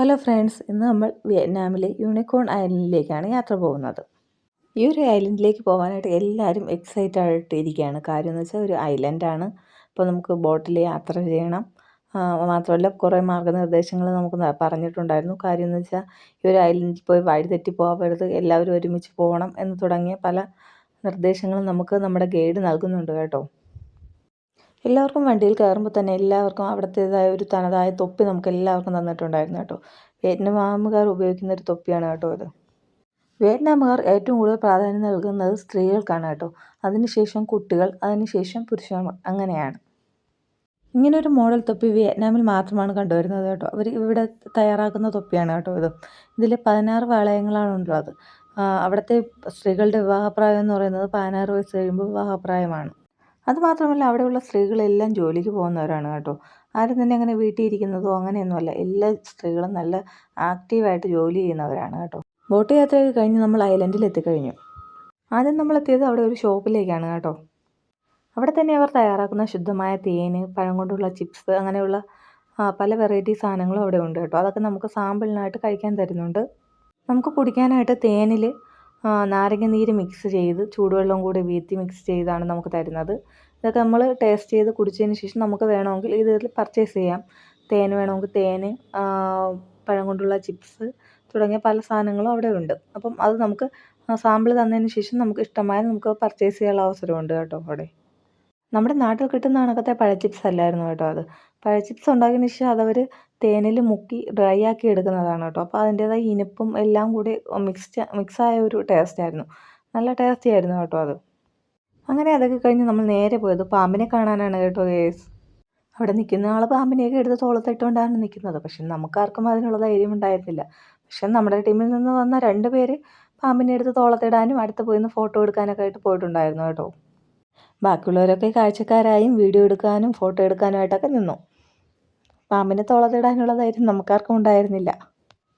Hello friends ഇന്ന് നമ്മൾ വിയറ്റ്നാമിലെ unicorn ഐലൻഡിലേക്കാണ് യാത്ര പോകുന്നത്. ഈ ഒരു ഐലൻഡിലേക്ക് പോകാനായിട്ട് എല്ലാവരും എക്സൈറ്റഡ് ആയിട്ട് ഇരിക്കുകയാണ്. കാര്യം എന്ന് വെച്ചാൽ ഒരു ഐലൻഡാണ് അപ്പോൾ നമുക്ക് ബോട്ടിൽ യാത്ര ചെയ്യണം. മാത്രമല്ല കുറേ മാർഗനിർദ്ദേശങ്ങൾ നമുക്ക് പറഞ്ഞിട്ടുണ്ടായിരുന്നു. കാര്യം എന്ന് വെച്ചാൽ ഈ ഒരു ഐലൻഡിൽ പോയി വഴി തെറ്റി പോകരുത് എല്ലാവരും ഒരുമിച്ച് പോകണം എന്ന് തുടങ്ങിയ പല നിർദ്ദേശങ്ങളും നമുക്ക് നമ്മുടെ ഗൈഡ് നൽകുന്നുണ്ട് കേട്ടോ. എല്ലാവർക്കും വണ്ടിയിൽ കയറുമ്പോൾ തന്നെ എല്ലാവർക്കും അവിടുത്തേതായ ഒരു തനതായ തൊപ്പി നമുക്ക് എല്ലാവർക്കും തന്നിട്ടുണ്ടായിരുന്നു കേട്ടോ. വിയറ്റ്നാമുകാർ ഉപയോഗിക്കുന്ന ഒരു തൊപ്പിയാണ് കേട്ടോ ഇത്. വിയറ്റ്നാമുകാർ ഏറ്റവും കൂടുതൽ പ്രാധാന്യം നൽകുന്നത് സ്ത്രീകൾക്കാണ് കേട്ടോ. അതിനുശേഷം കുട്ടികൾ അതിനുശേഷം പുരുഷന്മാർ. അങ്ങനെയാണ്. ഇങ്ങനൊരു മോഡൽ തൊപ്പി വിയറ്റ്നാമിൽ മാത്രമാണ് കണ്ടുവരുന്നത് കേട്ടോ. അവർ ഇവിടെ തയ്യാറാക്കുന്ന തൊപ്പിയാണ് കേട്ടോ ഇത്. ഇതിൽ പതിനാറ് വളയങ്ങളാണ് ഉള്ളത്. അവിടുത്തെ സ്ത്രീകളുടെ വിവാഹപ്രായം എന്ന് പറയുന്നത് പതിനാറ് വയസ്സ് കഴിയുമ്പോൾ വിവാഹപ്രായമാണ്. അതുമാത്രമല്ല അവിടെയുള്ള സ്ത്രീകളെല്ലാം ജോലിക്ക് പോകുന്നവരാണ് കേട്ടോ. ആരും തന്നെ അങ്ങനെ വീട്ടിൽ ഇരിക്കുന്നതോ അങ്ങനെയൊന്നുമല്ല. എല്ലാ സ്ത്രീകളും നല്ല ആക്റ്റീവായിട്ട് ജോലി ചെയ്യുന്നവരാണ് കേട്ടോ. ബോട്ട് യാത്രയൊക്കെ കഴിഞ്ഞ് നമ്മൾ ഐലൻഡിൽ എത്തിക്കഴിഞ്ഞു ആദ്യം നമ്മൾ എത്തിയത് അവിടെ ഒരു ഷോപ്പിലേക്കാണ് കേട്ടോ. അവിടെ തന്നെ അവർ തയ്യാറാക്കുന്ന ശുദ്ധമായ തേന് പഴം കൊണ്ടുള്ള ചിപ്സ് അങ്ങനെയുള്ള പല വെറൈറ്റി സാധനങ്ങളും അവിടെ ഉണ്ട് കേട്ടോ. അതൊക്കെ നമുക്ക് സാമ്പിളിനായിട്ട് കഴിക്കാൻ തരുന്നുണ്ട്. നമുക്ക് കുടിക്കാനായിട്ട് തേനിൽ നാരങ്ങ നീര് മിക്സ് ചെയ്ത് ചൂടുവെള്ളം കൂടി വീത്തി മിക്സ് ചെയ്താണ് നമുക്ക് തരുന്നത്. ഇതൊക്കെ നമ്മൾ ടേസ്റ്റ് ചെയ്ത് കുടിച്ചതിന് ശേഷം നമുക്ക് വേണമെങ്കിൽ ഇത് പർച്ചേസ് ചെയ്യാം. തേൻ വേണമെങ്കിൽ തേൻ പഴം കൊണ്ടുള്ള ചിപ്സ് തുടങ്ങിയ പല സാധനങ്ങളും അവിടെ ഉണ്ട്. അപ്പം അത് നമുക്ക് സാമ്പിൾ തന്നതിന് ശേഷം നമുക്ക് ഇഷ്ടമായ നമുക്ക് പർച്ചേസ് ചെയ്യാനുള്ള അവസരമുണ്ട് കേട്ടോ അവിടെ. നമ്മുടെ നാട്ടിൽ കിട്ടുന്ന കണക്കത്തെ പഴ ചിപ്സ് അല്ലായിരുന്നു കേട്ടോ അത്. പഴ ചിപ്സ് ഉണ്ടാക്കിയതിന് ശേഷം അതവർ തേനിൽ മുക്കി ഡ്രൈ ആക്കി എടുക്കുന്നതാണ് കേട്ടോ. അപ്പോൾ അതിന്റേതായ ഇനിപ്പും എല്ലാം കൂടി മിക്സ് മിക്സായ ഒരു ടേസ്റ്റ് ആയിരുന്നു. നല്ല ടേസ്റ്റി ആയിരുന്നു കേട്ടോ അത്. അങ്ങനെ അതൊക്കെ കഴിഞ്ഞ് നമ്മൾ നേരെ പോയത് പാമ്പിനെ കാണാനാണ് കേട്ടോ കേസ് അവിടെ നിൽക്കുന്ന ആൾ പാമ്പിനെയൊക്കെ എടുത്ത് തോളത്തിട്ടുകൊണ്ടാണ് നിൽക്കുന്നത്. പക്ഷെ നമുക്കാർക്കും അതിനുള്ള ധൈര്യം ഉണ്ടായിരുന്നില്ല. പക്ഷെ നമ്മുടെ ടീമിൽ നിന്ന് വന്ന രണ്ട് പേര് പാമ്പിനെ എടുത്ത് തോളത്തിടാനും അടുത്ത് പോയി ഫോട്ടോ എടുക്കാനൊക്കെ ആയിട്ട് പോയിട്ടുണ്ടായിരുന്നു കേട്ടോ. ബാക്കിയുള്ളവരൊക്കെ കാഴ്ചക്കാരായും വീഡിയോ എടുക്കാനും ഫോട്ടോ എടുക്കാനുമായിട്ടൊക്കെ നിന്നു. പാമ്പിനെ തോളതിടാനുള്ളതായിരുന്നു നമുക്കാർക്കും ഉണ്ടായിരുന്നില്ല.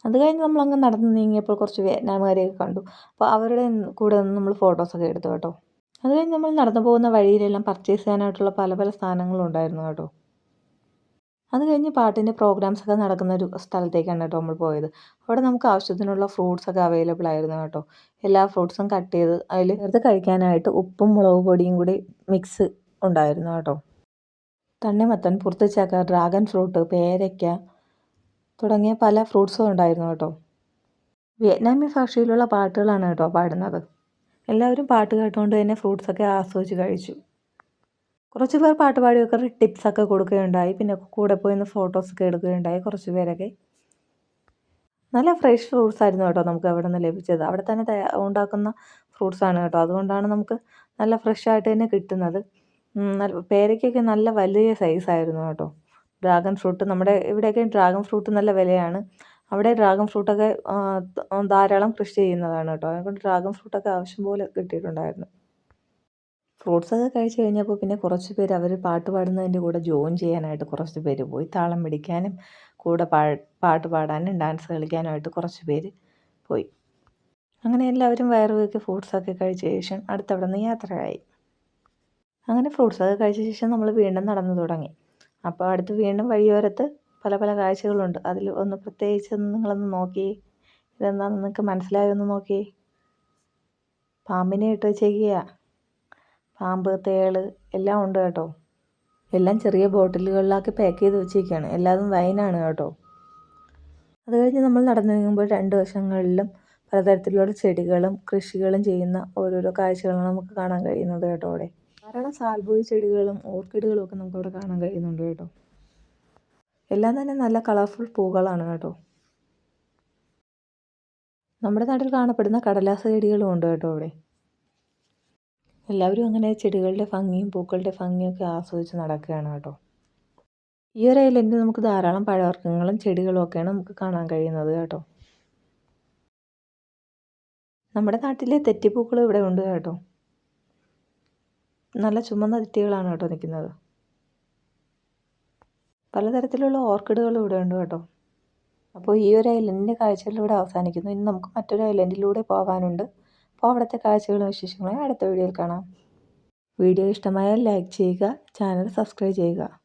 അത് കഴിഞ്ഞ് നമ്മളങ്ങ് നടന്ന് നീങ്ങിയപ്പോൾ കുറച്ച് വിയറ്റ്നാമുകാരെയൊക്കെ കണ്ടു. അപ്പോൾ അവരുടെ കൂടെ നിന്ന് നമ്മൾ ഫോട്ടോസൊക്കെ എടുത്തു കേട്ടോ. അത് കഴിഞ്ഞ് നമ്മൾ നടന്നു പോകുന്ന വഴിയിലെല്ലാം പർച്ചേസ് ചെയ്യാനായിട്ടുള്ള പല പല സാധനങ്ങളും ഉണ്ടായിരുന്നു കേട്ടോ. അത് കഴിഞ്ഞ് പാട്ടിന്റെ പ്രോഗ്രാംസൊക്കെ നടക്കുന്ന ഒരു സ്ഥലത്തേക്കാണ് കേട്ടോ നമ്മൾ പോയത്. അവിടെ നമുക്ക് ആവശ്യത്തിനുള്ള ഫ്രൂട്ട്സൊക്കെ അവൈലബിൾ ആയിരുന്നു കേട്ടോ. എല്ലാ ഫ്രൂട്ട്സും കട്ട് ചെയ്ത് അതിൽ ചേർത്ത് കഴിക്കാനായിട്ട് ഉപ്പും മുളക് പൊടിയും കൂടി മിക്സ് ഉണ്ടായിരുന്നു കേട്ടോ. തണ്ണിമത്തൻ പുറത്തുചക്ക ഡ്രാഗൺ ഫ്രൂട്ട് പേരയ്ക്ക തുടങ്ങിയ പല ഫ്രൂട്ട്സും ഉണ്ടായിരുന്നു കേട്ടോ. വിയറ്റ്നാമി ഭാഷയിലുള്ള പാട്ടുകളാണ് കേട്ടോ പാടുന്നത്. എല്ലാവരും പാട്ട് കേട്ടുകൊണ്ട് തന്നെ ഫ്രൂട്ട്സൊക്കെ ആസ്വദിച്ച് കഴിച്ചു. കുറച്ച് പേർ പാട്ട് പാടിയൊക്കെ ടിപ്സൊക്കെ കൊടുക്കുകയുണ്ടായി. പിന്നെ കൂടെ പോയി നിന്ന് ഫോട്ടോസൊക്കെ എടുക്കുകയുണ്ടായി കുറച്ച് പേരൊക്കെ. നല്ല ഫ്രഷ് ഫ്രൂട്ട്സ് ആയിരുന്നു കേട്ടോ നമുക്ക് അവിടെ നിന്ന് ലഭിച്ചത്. അവിടെ തന്നെ ഉണ്ടാക്കുന്ന ഫ്രൂട്ട്സാണ് കേട്ടോ. അതുകൊണ്ടാണ് നമുക്ക് നല്ല ഫ്രഷ് ആയിട്ട് തന്നെ കിട്ടുന്നത്. പേരയ്ക്കൊക്കെ നല്ല വലിയ സൈസായിരുന്നു കേട്ടോ. ഡ്രാഗൺ ഫ്രൂട്ട് നമ്മുടെ ഇവിടെയൊക്കെ ഡ്രാഗൺ ഫ്രൂട്ട് നല്ല വിലയാണ്. അവിടെ ഡ്രാഗൺ ഫ്രൂട്ടൊക്കെ ധാരാളം കൃഷി ചെയ്യുന്നതാണ് കേട്ടോ. അതുകൊണ്ട് ഡ്രാഗൺ ഫ്രൂട്ടൊക്കെ ആവശ്യം പോലെ കിട്ടിയിട്ടുണ്ടായിരുന്നു. ഫ്രൂട്ട്സൊക്കെ കഴിച്ചു കഴിഞ്ഞപ്പോൾ പിന്നെ കുറച്ച് പേര് അവർ പാട്ട് പാടുന്നതിന്റെ കൂടെ ജോയിൻ ചെയ്യാനായിട്ട് കുറച്ച് പേര് പോയി. താളം പിടിക്കാനും കൂടെ പാ പാട്ട് പാടാനും ഡാൻസ് കളിക്കാനുമായിട്ട് കുറച്ച് പേര് പോയി. അങ്ങനെ എല്ലാവരും വയറുവയ്ക്ക് ഫ്രൂട്ട്സൊക്കെ കഴിച്ച ശേഷം അടുത്തവിടെ നിന്ന് യാത്രയായി. അങ്ങനെ ഫ്രൂട്ട്സ് അത് കഴിച്ച ശേഷം നമ്മൾ വീണ്ടും നടന്നു തുടങ്ങി. അപ്പോൾ അടുത്ത് വീണ്ടും വഴിയോരത്ത് പല പല കാഴ്ചകളുണ്ട്. അതിൽ ഒന്ന് പ്രത്യേകിച്ച് നിങ്ങളൊന്ന് നോക്കി. ഇതെന്താണെന്ന് നിങ്ങൾക്ക് മനസ്സിലായൊന്ന് നോക്കി. പാമ്പിനെ ഇട്ട് വെച്ചേക്കുക. പാമ്പ് തേൾ എല്ലാം ഉണ്ട് കേട്ടോ. എല്ലാം ചെറിയ ബോട്ടിലുകളിലാക്കി പാക്ക് ചെയ്ത് വെച്ചേക്കുകയാണ് എല്ലാതും വൈനാണ് കേട്ടോ. അത് കഴിഞ്ഞ് നമ്മൾ നടന്നു നീങ്ങുമ്പോൾ രണ്ട് വശങ്ങളിലും പലതരത്തിലുള്ള ചെടികളും കൃഷികളും ചെയ്യുന്ന ഓരോരോ കാഴ്ചകളാണ് നമുക്ക് കാണാൻ കഴിയുന്നത് കേട്ടോ അവിടെ. ധാരാളം സാൽബോയി ചെടികളും ഓർക്കിഡുകളും ഒക്കെ നമുക്കവിടെ കാണാൻ കഴിയുന്നുണ്ട് കേട്ടോ. എല്ലാം തന്നെ നല്ല കളർഫുൾ പൂക്കളാണ് കേട്ടോ. നമ്മുടെ നാട്ടിൽ കാണപ്പെടുന്ന കടലാസ ചെടികളും ഉണ്ട് കേട്ടോ അവിടെ. എല്ലാവരും അങ്ങനെ ചെടികളുടെ ഭംഗിയും പൂക്കളുടെ ഭംഗിയൊക്കെ ആസ്വദിച്ച് നടക്കുകയാണ് കേട്ടോ. ഈ ഒരു ഐലൻഡിൽ നമുക്ക് ധാരാളം പഴവർഗങ്ങളും ചെടികളും ഒക്കെയാണ് നമുക്ക് കാണാൻ കഴിയുന്നത് കേട്ടോ. നമ്മുടെ നാട്ടിലെ തെറ്റിപ്പൂക്കളും ഇവിടെ ഉണ്ട് കേട്ടോ. നല്ല ചുമന്ന തെറ്റികളാണ് കേട്ടോ നിൽക്കുന്നത്. പലതരത്തിലുള്ള ഓർക്കിഡുകളും ഇവിടെ ഉണ്ട് കേട്ടോ. അപ്പോൾ ഈ ഒരു ഐലൻഡിന്റെ കാഴ്ചകളിലൂടെ അവസാനിക്കുന്നു. ഇനി നമുക്ക് മറ്റൊരു ഐലൻഡിലൂടെ പോകാനുണ്ട് അപ്പോൾ അവിടുത്തെ കാഴ്ചകളും വിശേഷങ്ങളും അടുത്ത വീഡിയോയിൽ കാണാം. വീഡിയോ ഇഷ്ടമായാൽ ലൈക്ക് ചെയ്യുക ചാനൽ സബ്സ്ക്രൈബ് ചെയ്യുക.